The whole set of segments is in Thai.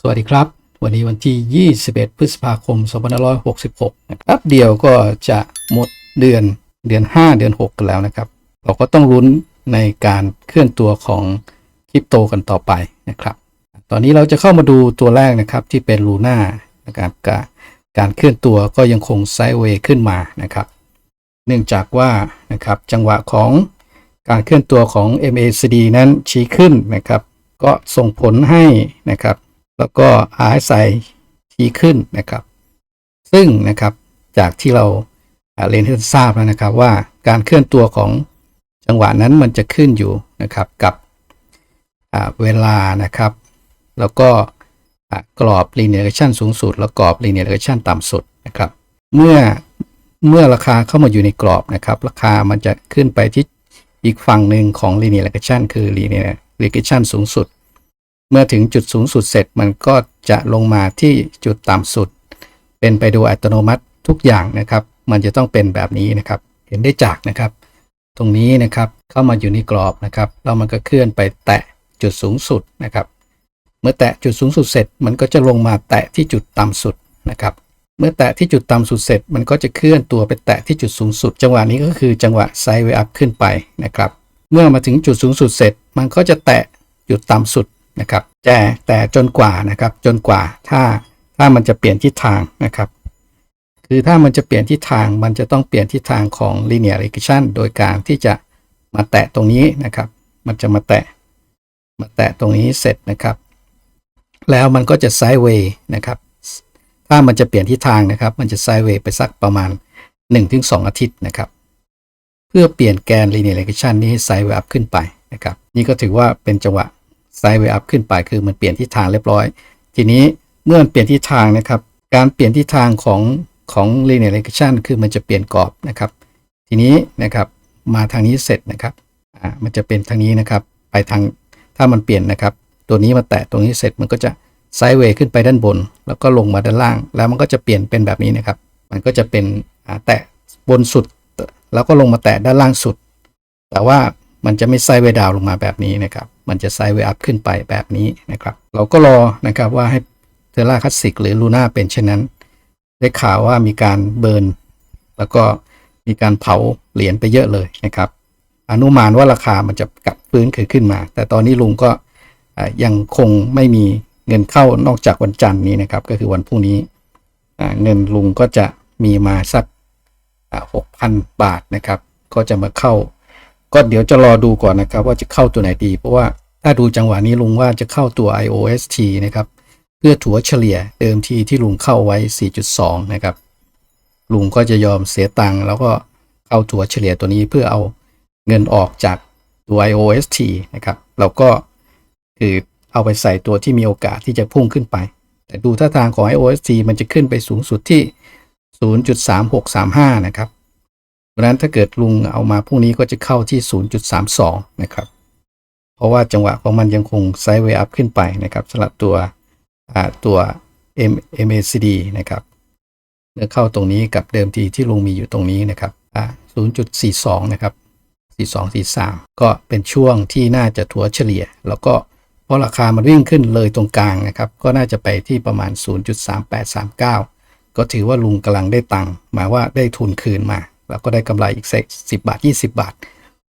สวัสดีครับ วันนี้วันที่ 21 พฤษภาคม 2566นะครับ เดียวก็จะหมดเดือนเดือน 5 เดือน 6 กันแล้วนะครับ เราก็ต้องลุ้นในการเคลื่อนตัวของคริปโตกันต่อไปนะครับ ตอนนี้เราจะเข้ามาดูตัวแรกนะครับที่เป็นลูน่านะครับกาการเคลื่อนตัวก็ยังคงไซด์เวย์ขึ้นมานะครับ เนื่องจากว่านะครับจังหวะของการเคลื่อนตัวของ MACD นั้นชี้ขึ้นนะครับ ก็ส่งผลให้นะครับ แล้วก็ RSI ชี้ขึ้นนะครับ ซึ่งนะครับจากที่เราเรียนให้ทราบแล้วนะครับว่าการเคลื่อนตัวของจังหวะนั้นมันจะขึ้นอยู่นะครับกับเวลานะครับ แล้วก็กรอบ linear regression สูงสุด แล้วกรอบ linear regression ต่ำสุดนะครับ เมื่อเมื่อราคาเข้ามาอยู่ในกรอบนะครับ ราคามันจะขึ้นไปที่อีกฝั่งหนึ่งของ linear regression คือ linear regression สูงสุด เมื่อถึงจุดสูงสุดเสร็จมันก็จะลงมาที่จุดต่ำสุด เป็นไปโดยอัตโนมัติทุกอย่างนะครับ มันจะต้องเป็นแบบนี้นะครับ เห็นได้จากนะครับ ตรงนี้นะครับเข้ามาอยู่ในกรอบนะครับแล้วมันก็เคลื่อนไปแตะจุดสูงสุดนะครับ เมื่อแตะจุดสูงสุดเสร็จ มันก็จะลงมาแตะที่จุดต่ำสุดนะครับ เมื่อแตะที่จุดต่ำสุดเสร็จ มันก็จะเคลื่อนตัวไปแตะที่จุดสูงสุด จังหวะนี้ก็คือจังหวะไซด์เวย์อัพขึ้นไปนะครับ เมื่อมาถึงจุดสูงสุดเสร็จ มันก็จะแตะจุดต่ำสุด นะครับแต่แต่จนกว่านะครับจนกว่าถ้าถ้ามันจะเปลี่ยนทิศทางนะครับ คือถ้ามันจะเปลี่ยนทิศทางมันจะต้องเปลี่ยนทิศทางของ linear regression โดยการที่จะมาแตะตรงนี้นะครับ มันจะมาแตะมาแตะตรงนี้เสร็จนะครับ แล้วมันก็จะไซด์เวย์นะครับถ้ามันจะเปลี่ยนทิศทางนะครับ มันจะไซด์เวย์ไปสักประมาณ 1-2 อาทิตย์นะครับ เพื่อเปลี่ยนแกน linear regression นี้ให้ไซด์เวย์อัพขึ้นไปนะครับ นี่ก็ถือว่าเป็นจังหวะ ไซด์เวย์อัพขึ้นไปคือมันเปลี่ยนทิศทางเรียบร้อย ทีนี้เมื่อมันเปลี่ยนทิศทางนะครับ การเปลี่ยนทิศทางของของ linear regression คือมันจะเปลี่ยนกรอบนะครับ ทีนี้นะครับมาทางนี้เสร็จนะครับอ่ามันจะเป็นทางนี้นะครับ ไปทางถ้ามันเปลี่ยนนะครับ ตัวนี้มาแตะตรงนี้เสร็จมันก็จะไซด์เวย์ขึ้นไปด้านบน แล้วก็ลงมาด้านล่าง แล้วมันก็จะเปลี่ยนเป็นแบบนี้นะครับ มันก็จะเป็นอ่าแตะบนสุด แล้วก็ลงมาแตะด้านล่างสุด แต่ว่า มันจะไม่ไซด์เวดาวลงมาแบบนี้นะครับ มันจะไซด์เวอัพขึ้นไปแบบนี้นะครับ เราก็รอนะครับว่าให้เทอร่าคลาสสิกหรือลูน่าเป็นเช่นนั้น ได้ข่าวว่ามีการเบิร์น แล้วก็มีการเผาเหรียญไปเยอะเลยนะครับ อนุมานว่าราคามันจะกลับฟื้นคืนขึ้นมา แต่ตอนนี้ลุงก็ยังคงไม่มีเงินเข้านอกจากวันจันทร์นี้นะครับ ก็คือวันพรุ่งนี้เงินลุงก็จะมีมาสักหกพันบาทนะครับ ก็จะมาเข้า ก็เดี๋ยวจะรอดูก่อนนะครับ ว่าจะเข้าตัวไหนดี เพราะว่าถ้าดูจังหวะนี้ลุงว่าจะเข้าตัว IOST นะครับ เพื่อถัวเฉลี่ยเดิมทีที่ลุงเข้าไว้ 4.2 นะครับ ลุงก็จะยอมเสียตังค์แล้วก็เข้าถัวเฉลี่ยตัวนี้เพื่อเอาเงินออกจากตัว IOST นะครับ เราก็คือเอาไปใส่ตัวที่มีโอกาสที่จะพุ่งขึ้นไป แต่ดูท่าทางของ IOST มันจะขึ้นไปสูงสุดที่ 0.3635 นะครับ ราะนั้นถ้าเกิดลุงเอามาพรุ่งนี้ก็จะเข้าที่ 0.32 นะครับ เพราะว่าจังหวะของมันยังคงไซด์เวย์อัพขึ้นไปนะครับสำหรับตัวตัว M MACD นะครับเมื่อเข้าตรงนี้กับเดิมทีที่ลุงมีอยู่ตรงนี้นะครับอ่า0.42 นะครับ 4243 ก็เป็นช่วงที่น่าจะถัวเฉลี่ย แล้วก็พอราคามันวิ่งขึ้นเลยตรงกลางนะครับ ก็น่าจะไปที่ประมาณ 0.3839 ก็ถือว่าลุงกำลังได้ตังค์หมายว่าได้ทุนคืนมา แล้วก็ได้กำไรอีกสักสิบาท 20 บาท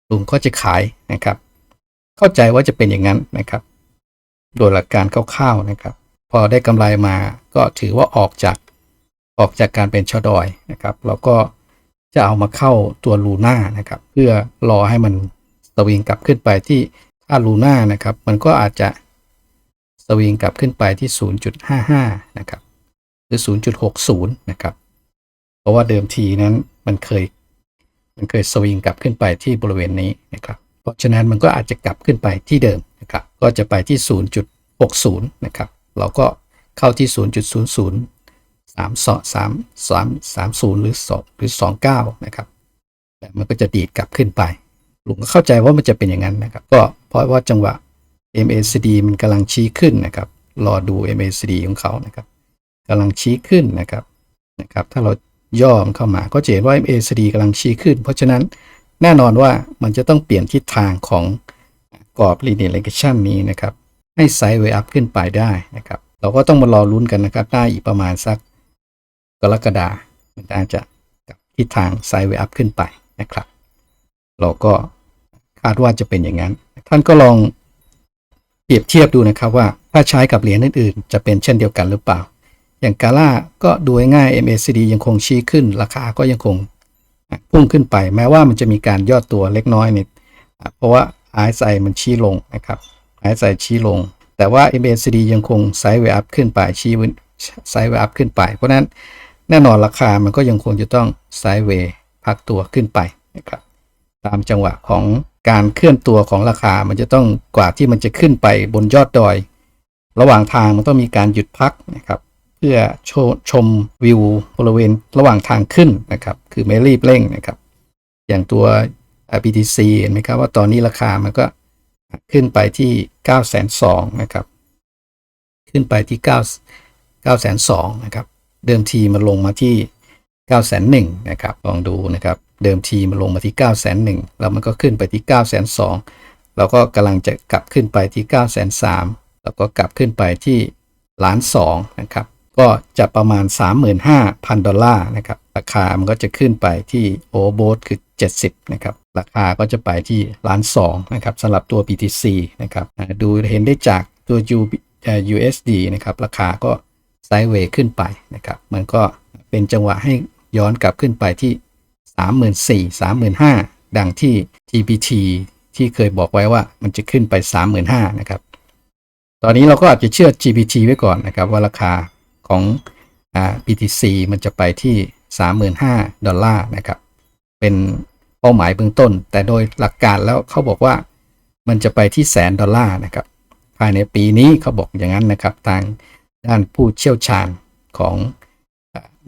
ลุงก็จะขายนะครับ เข้าใจว่าจะเป็นอย่างนั้นนะครับ โดยหลักการคร่าวๆนะครับ พอได้กำไรมาก็ถือว่าออกจากออกจากการเป็นชอดอยนะครับแล้วก็จะเอามาเข้าตัวลูน่านะครับ เพื่อรอให้มันสวิงกลับขึ้นไปที่ถ้าลูน่านะครับ มันก็อาจจะสวิงกลับขึ้นไปที่ 0.55 นะครับ หรือ 0.60 นะครับ เพราะว่าเดิมทีนั้น มันเคย มันเคยสวิงกลับขึ้นไปที่บริเวณนี้นะครับ เพราะฉะนั้นมันก็อาจจะกลับขึ้นไปที่เดิมนะครับ ก็จะไปที่ 0.60 นะครับ เราก็เข้าที่ 0.00 3 3 3 30 หรือ2หรือ 29 นะครับแต่มันก็จะดีดกลับขึ้นไปลุงก็เข้าใจว่ามันจะเป็นอย่างนั้นนะครับ ก็เพราะว่าจังหวะ MACD มันกำลังชี้ขึ้นนะครับ รอดู MACD ของเขานะครับกำลังชี้ขึ้นนะครับนะครับ ถ้าเรา ย่อมเข้ามาก็จะเห็นว่า MACD กำลังชี้ขึ้น เพราะฉะนั้นแน่นอนว่ามันจะต้องเปลี่ยนทิศทางของกรอบ linear regression นี้นะครับ ให้ไซด์เวย์อัพขึ้นไปได้นะครับ เราก็ต้องมารอลุ้นกันนะครับ ได้อีกประมาณสักกรกฎามันอาจจะกับทิศทางไซด์เวย์อัพขึ้นไปนะครับ เราก็คาดว่าจะเป็นอย่างนั้น ท่านก็ลองเปรียบเทียบดูนะครับว่าถ้าใช้กับเหรียญอื่นๆ จะเป็นเช่นเดียวกันหรือเปล่า อย่างกาล่าก็ดูง่าย MACD ยังคงชี้ขึ้น ราคาก็ยังคงพุ่งขึ้นไป แม้ว่ามันจะมีการย่อตัวเล็กน้อยนิดเพราะว่า RSI มันชี้ลงนะครับ RSI ชี้ลง แต่ว่า MACD ยังคงไซด์เวอัพขึ้นไปชี้ไซด์เวอัพขึ้นไป เพราะนั้นแน่นอนราคามันก็ยังคงจะต้องไซด์เวย์พักตัวขึ้นไปนะครับตามจังหวะของการเคลื่อนตัวของราคา มันจะต้องกว่าที่มันจะขึ้นไปบนยอดดอย ระหว่างทางมันต้องมีการหยุดพักนะครับ เพื่อชชมวิวบริเวณระหว่างทางขึ้นนะครับ คือไม่รีบเร่งนะครับ อย่างตัว BTC เห็นไหมครับว่าตอนนี้ราคามันก็ขึ้นไปที่ 9 2 0 0 0นะครับ ขึ้นไปที่ 9 9 2 0 0นะครับ เดิมทีมันลงมาที่9 0 0 0 0นะครับ ลองดูนะครับ เดิมทีมันลงมาที่9 0 0 0 0แล้วมันก็ขึ้นไปที่9 0 0 0 0แล้วก็กำลังจะกลับขึ้นไปที่9 0 0 0 0แล้วก็กลับขึ้นไปที่ล้านสองนะครับ ก็จะประมาณ 35,000 ดอลลาร์นะครับราคามันก็จะขึ้นไปที่โอเวอร์โบทคือ 70 นะครับ ราคาก็จะไปที่ล้านสองนะครับสำหรับตัว BTC นะครับดูเห็นได้จากตัว USD นะครับราคาก็ไซด์เวย์ขึ้นไปนะครับมันก็เป็นจังหวะให้ย้อนกลับขึ้นไปที่ 34,000 35,000 ดังที่ GPT ที่เคยบอกไว้ว่ามันจะขึ้นไป 35,000 นะครับ ตอนนี้เราก็อาจจะเชื่อ GPT ไว้ก่อนนะครับว่าราคา ของอ BTC มันจะไปที่ 35,000 ดอลลาร์นะครับ เป็นเป้าหมายเบื้องต้น แต่โดยหลักการแล้วเขาบอกว่ามันจะไปที่แสนดอลลาร์นะครับ ภายในปีนี้เขาบอกอย่างนั้นนะครับ ทางด้านผู้เชี่ยวชาญของ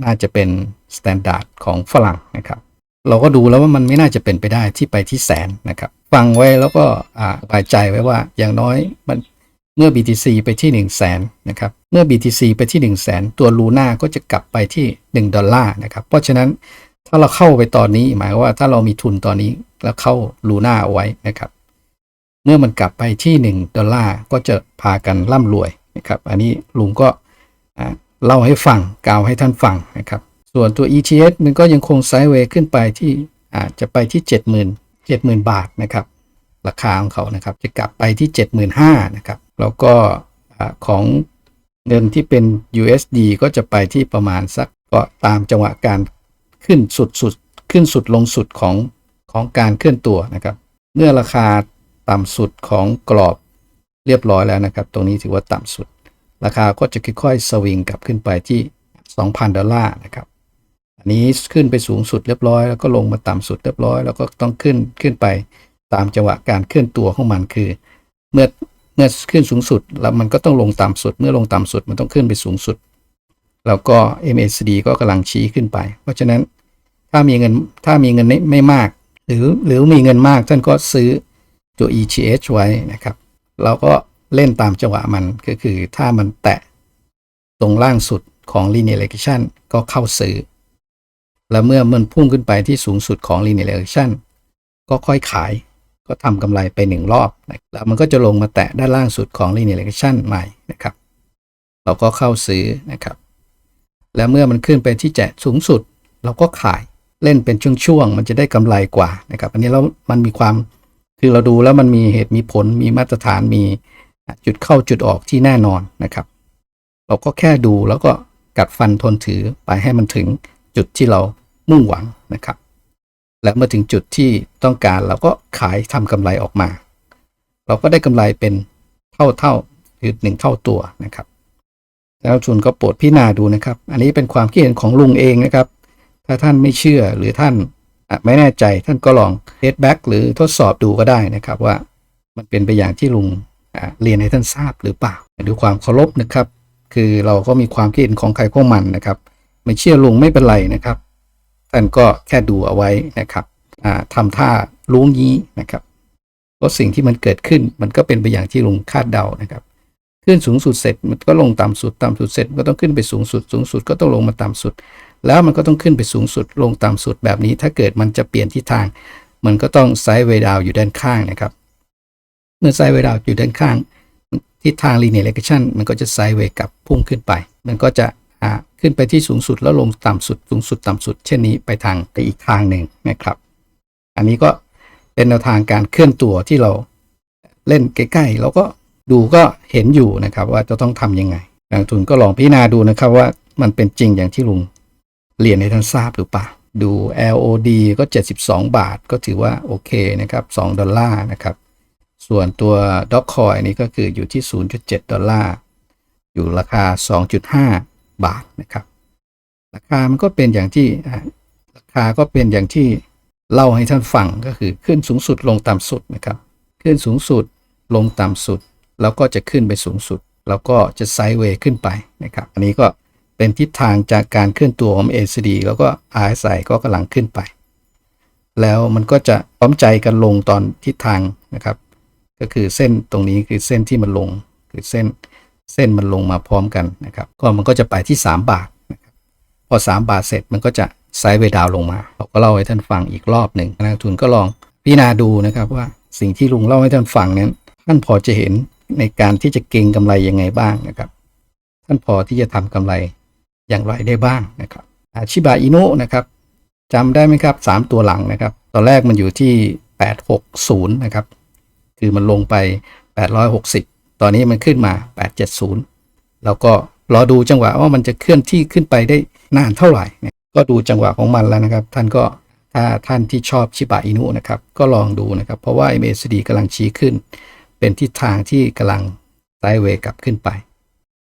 น่าจะเป็นสแตนดาร์ดของฝรั่งนะครับ เราก็ดูแล้วว่ามันไม่น่าจะเป็นไปได้ที่ไปที่แสนนะครับ ฟังไว้แล้วก็สบายใจไว้ว่าอย่างน้อยมัน มื่อ BTC ไปที่ 1 0 0 0 0แสนนะครับเมื่อ BTC ไปที่ 1 0 0 0 0แสนตัวลูน่าก็จะกลับไปที่ 1 ดอลลาร์นะครับเพราะฉะนั้นถ้าเราเข้าไปตอนนี้หมายว่าถ้าเรามีทุนตอนนี้แล้วเข้าลูน่าเอาไว้นะครับเมื่อมันกลับไปที่ 1 ดอลลาร์ก็จะพากันร่ำรวยนะครับอันนี้ลุงก็เล่าให้ฟังกล่าวให้ท่านฟังนะครับส่วนตัว ETH มันก็ยังคงไซด์เวย์ขึ้นไปที่อาจจะไปที่ 70,000 70,000 บาทนะครับ ราคาของเขานะครับ จะกลับไปที่ 75,000นะครับ แล้วก็ของเงินที่เป็น USD ก็จะไปที่ประมาณสักก็ตามจังหวะการขึ้นสุดสุดขึ้นสุดลงสุดของของการเคลื่อนตัวนะครับ เมื่อราคาต่ำสุดของกรอบเรียบร้อยแล้วนะครับ ตรงนี้ถือว่าต่ำสุด ราคาก็จะค่อยๆสวิงกลับขึ้นไปที่ 2,000 ดอลลาร์นะครับ อันนี้ขึ้นไปสูงสุดเรียบร้อย แล้วก็ลงมาต่ำสุดเรียบร้อย แล้วก็ต้องขึ้นขึ้นไป ตามจังหวะการเคลื่อนตัวของมันคือ เมื่อเมื่อขึ้นสูงสุดแล้วมันก็ต้องลงต่ำสุด เมื่อลงต่ำสุดมันต้องขึ้นไปสูงสุด แล้วก็ MACD ก็กำลังชี้ขึ้นไป เพราะฉะนั้นถ้ามีเงินถ้ามีเงินไม่มาก หรือหรือมีเงินมากท่านก็ซื้อตัว ETH ไว้นะครับ เราก็เล่นตามจังหวะมันก็คือถ้ามันแตะตรงล่างสุดของ linear regression ก็เข้าซื้อ แล้วเมื่อมันพุ่งขึ้นไปที่สูงสุดของ linear regression ก็ค่อยขาย ก็ทำกำไรไปหนึ่งรอบนะแล้วมันก็จะลงมาแตะด้านล่างสุดของ linear regression ใหม่นะครับ เราก็เข้าซื้อนะครับ แล้วเมื่อมันขึ้นไปที่แจะสูงสุด เราก็ขายเล่นเป็นช่วงๆ มันจะได้กำไรกว่านะครับ อันนี้แล้วมันมีความคือเราดูแล้วมันมีเหตุมีผลมีมาตรฐานมีจุดเข้าจุดออกที่แน่นอนนะครับ เราก็แค่ดูแล้วก็กัดฟันทนถือไปให้มันถึงจุดที่เรามุ่งหวังนะครับ และเมื่อถึงจุดที่ต้องการเราก็ขายทำกำไรออกมา เราก็ได้กำไรเป็นเท่าเท่าคือหนึ่งเท่าตัวนะครับ แล้วทุนก็โปรดพิจารณาดูนะครับ อันนี้เป็นความคิดเห็นของลุงเองนะครับ ถ้าท่านไม่เชื่อหรือท่านไม่แน่ใจท่านก็ลองเทสแบ็กหรือทดสอบดูก็ได้นะครับว่ามันเป็นไปอย่างที่ลุงเรียนให้ท่านทราบหรือเปล่าด้วยความเคารพนะครับ คือเราก็มีความคิดเห็นของใครของมันนะครับ ไม่เชื่อลุงไม่เป็นไรนะครับ ท่านก็แค่ดูเอาไว้นะครับทำท่ารู้งี้นะครับเพราะสิ่งที่มันเกิดขึ้นมันก็เป็นไปอย่างที่ลุงคาดเดานะครับขึ้นสูงสุดเสร็จมันก็ลงต่ำสุดต่ำสุดเสร็จก็ต้องขึ้นไปสูงสุด สูงสุดก็ต้องลงมาต่ำสุด แล้วมันก็ต้องขึ้นไปสูงสุด ลงต่ำสุดแบบนี้ ถ้าเกิดมันจะเปลี่ยนทิศทาง มันก็ต้องไซด์เวดาวอยู่ด้านข้างนะครับ เมื่อไซด์เวดาวอยู่ด้านข้างทิศทาง linear regression มันก็จะไซด์เวกับพุ่งขึ้นไป มันก็จะ ขึ้นไปที่สูงสุดแล้วลงต่ำสุด สูงสุดต่ำสุด เช่นนี้ไปทางไปอีกทางหนึ่งนะครับ อันนี้ก็เป็นแนวทางการเคลื่อนตัวที่เราเล่นใกล้ๆแล้วก็ดูก็เห็นอยู่นะครับ ว่าจะต้องทำยังไงนักลงทุนก็ลองพิจารณาดูนะครับว่ามันเป็นจริงอย่างที่ลุงเรียนให้ท่านทราบหรือเปล่าดู LOD ก็ 72 บาทก็ถือว่าโอเคนะครับ2ดอลลาร์นะครับ ส่วนตัว d o c c o i นี่ก็คืออยู่ที่ 0.7 ดอลลาร์ อยู่ราคา 2.5 บาทนะครับ ราคามันก็เป็นอย่างที่ราคาก็เป็นอย่างที่เล่าให้ท่านฟังก็คือขึ้นสูงสุดลงต่ำสุดนะครับ ขึ้นสูงสุดลงต่ำสุด แล้วก็จะขึ้นไปสูงสุด แล้วก็จะไซด์เวย์ขึ้นไปนะครับ อันนี้ก็เป็นทิศทางจากการเคลื่อนตัวของ ACD แล้วก็ RSI ก็กำลังขึ้นไป แล้วมันก็จะพร้อมใจกันลงตอนทิศทางนะครับ ก็คือเส้นตรงนี้คือเส้นที่มันลงคือเส้น เส้นมันลงมาพร้อมกันนะครับ ก็มันก็จะไปที่ 3 บาทนะครับพอ 3 บาทเสร็จมันก็จะไซด์เวดาวลงมาเราก็เล่าให้ท่านฟังอีกรอบหนึ่งนักทุนก็ลองพิจารณาดูนะครับว่าสิ่งที่ลุงเล่าให้ท่านฟังนั้นท่านพอจะเห็นในการที่จะเก็งกำไรยังไงบ้างนะครับ ท่านพอที่จะทำกำไรอย่างไรได้บ้างนะครับอาชิบะอินุนะครับจำได้ไหมครับ 3 ตัวหลังนะครับ ตอนแรกมันอยู่ที่ 860 นะครับ คือมันลงไป 860 ตอนนี้มันขึ้นมา 870แล้วก็รอดูจังหวะว่ามันจะเคลื่อนที่ขึ้นไปได้นานเท่าไหร่เนี่ยก็ดูจังหวะของมันแล้วนะครับ ท่านก็ถ้าท่านที่ชอบชิบะอินุนะครับ ก็ลองดูนะครับ เพราะว่า MACD กำลังชี้ขึ้น เป็นทิศทางที่กำลังไซด์เวย์กลับขึ้นไป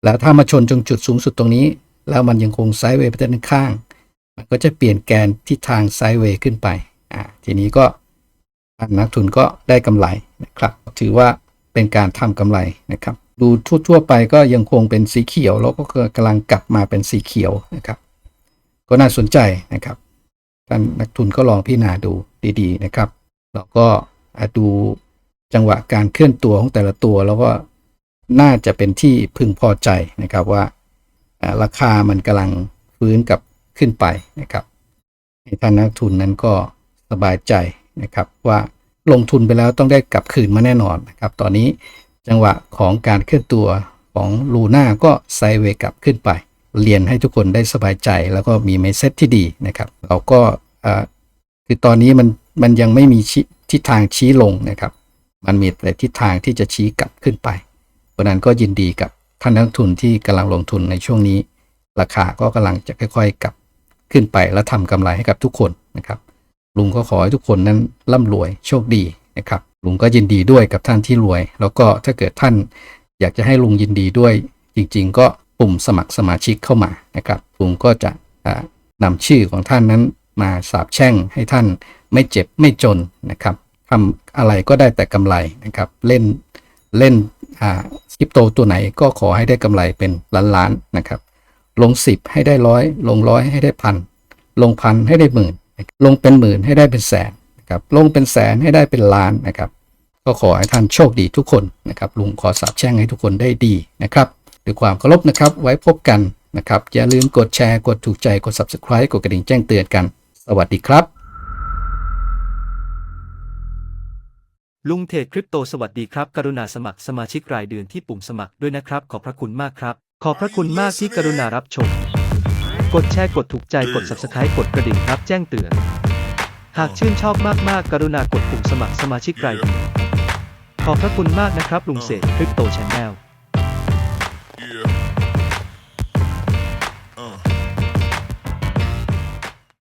แล้วถ้ามาชนจงจุดสูงสุดตรงนี้ แล้วมันยังคงไซด์เวย์ไปด้านข้าง มันก็จะเปลี่ยนแกนทิศทางไซด์เวย์ขึ้นไปอ่าทีนี้ก็นนักทุนก็ได้กำไรนะครับ ถือว่า เป็นการทำกำไรนะครับ ดูทั่วๆไปก็ยังคงเป็นสีเขียว แล้วก็กำลังกลับมาเป็นสีเขียวนะครับ ก็น่าสนใจนะครับท่านนักทุนก็ลองพิจารณาดูดีๆนะครับแล้วก็อะดูจังหวะการเคลื่อนตัวของแต่ละตัว แล้วก็น่าจะเป็นที่พึงพอใจนะครับว่าราคามันกำลังฟื้นกับขึ้นไปนะครับให้ท่านนักทุนนั้นก็สบายใจนะครับว่า ลงทุนไปแล้วต้องได้กลับคืนมาแน่นอนนะครับ ตอนนี้จังหวะของการเคลื่อนตัวของลูน่าก็ไซเวกลับขึ้นไป เรียนให้ทุกคนได้สบายใจ แล้วก็มีเมสเซจที่ดีนะครับ เราก็คือตอนนี้มันมันยังไม่มีทิศทางชี้ลงนะครับ มันมีแต่ทิศทางที่จะชี้กลับขึ้นไป เพราะนั้นก็ยินดีกับท่านนักทุนที่กำลังลงทุนในช่วงนี้ ราคาก็กำลังจะค่อยๆกลับขึ้นไปและทำกำไรให้กับทุกคนนะครับ ลุงก็ขอให้ทุกคนนั้นร่ำรวยโชคดีนะครับลุงก็ยินดีด้วยกับท่านที่รวย แล้วก็ถ้าเกิดท่านอยากจะให้ลุงยินดีด้วย จริง ๆ ก็ปุ่มสมัครสมาชิกเข้ามานะครับลุงก็จะอ่านำชื่อของท่านนั้นมาสาบแช่งให้ท่านไม่เจ็บไม่จนนะครับทำอะไรก็ได้แต่กำไรนะครับ เล่นเล่นคริปโตตัวไหนก็ขอให้ได้กำไรเป็นล้านๆนะครับ ลง 10 ให้ได้ร้อยลงร้อยให้ได้พันลงพันให้ได้หมื่น ลงเป็นหมื่นให้ได้เป็นแสนนะครับลงเป็นแสนให้ได้เป็นล้านนะครับก็ขอให้ท่านโชคดีทุกคนนะครับลุงขอสาบแช่งให้ทุกคนได้ดีนะครับด้วยความเคารพนะครับไว้พบกันนะครับอย่าลืมกดแชร์กดถูกใจกด subscribe กดกระดิ่งแจ้งเตือนกัน สวัสดีครับ ลุงเทรดคริปโตสวัสดีครับ กรุณาสมัครสมาชิกรายเดือนที่ปุ่มสมัครด้วยนะครับ ขอบพระคุณมากครับ ขอบพระคุณมากที่กรุณารับชม กดแชร์กดถูกใจกด subscribe กดกระดิ่งรับแจ้งเตือน หากชื่นชอบมากๆ กรุณากดปุ่มสมัครสมาชิกรายเดือนขอบพระคุณมากนะครับลุงเสกคริปโตชาแนล